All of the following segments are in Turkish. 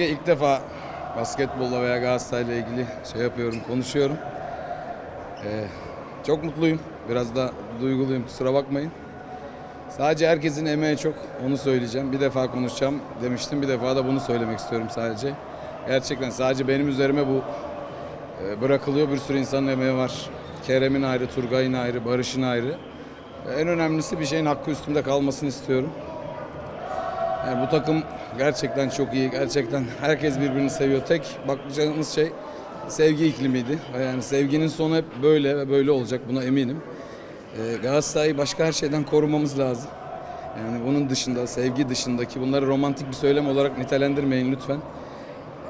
Öncelikle ilk defa basketbolla veya Galatasaray'la ilgili şey yapıyorum, konuşuyorum. Ee, çok mutluyum. Biraz da duyguluyum, kusura bakmayın. Sadece herkesin emeği çok, onu söyleyeceğim. Bir defa konuşacağım demiştim, bir defa da bunu söylemek istiyorum sadece. Gerçekten sadece benim üzerime bu e, bırakılıyor. Bir sürü insanın emeği var. Kerem'in ayrı, Turgay'ın ayrı, Barış'ın ayrı. En önemlisi bir şeyin hakkı üstümde kalmasını istiyorum. Yani bu takım gerçekten çok iyi. Gerçekten herkes birbirini seviyor. Tek bakacağımız şey sevgi iklimiydi. Yani sevginin sonu hep böyle ve böyle olacak. Buna eminim. Ee, Galatasaray'ı başka her şeyden korumamız lazım. Yani bunun dışında, sevgi dışındaki bunları romantik bir söylem olarak nitelendirmeyin lütfen.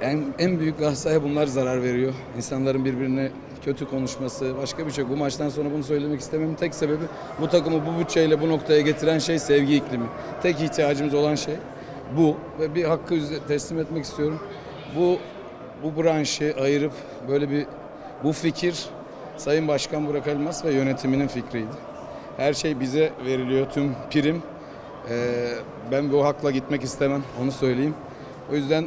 En, en büyük Galatasaray'a bunlar zarar veriyor. İnsanların birbirine kötü konuşması, başka bir şey. Bu maçtan sonra bunu söylemek istememin tek sebebi bu takımı bu bütçeyle bu noktaya getiren şey sevgi iklimi. Tek ihtiyacımız olan şey bu ve bir hakkı teslim etmek istiyorum. Bu bu branşı ayırıp böyle bir bu fikir Sayın Başkan Burak Elmas ve yönetiminin fikriydi. Her şey bize veriliyor, tüm prim. Ee, ben bu hakla gitmek istemem, onu söyleyeyim. O yüzden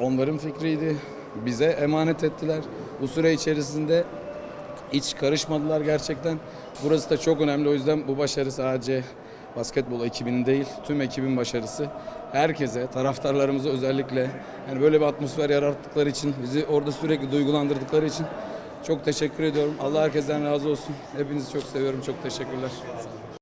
onların fikriydi. Bize emanet ettiler. Bu süre içerisinde hiç karışmadılar gerçekten. Burası da çok önemli. O yüzden bu başarı sadece basketbol ekibinin değil, tüm ekibin başarısı. Herkese, taraftarlarımıza özellikle yani böyle bir atmosfer yarattıkları için, bizi orada sürekli duygulandırdıkları için çok teşekkür ediyorum. Allah herkesten razı olsun. Hepinizi çok seviyorum. Çok teşekkürler.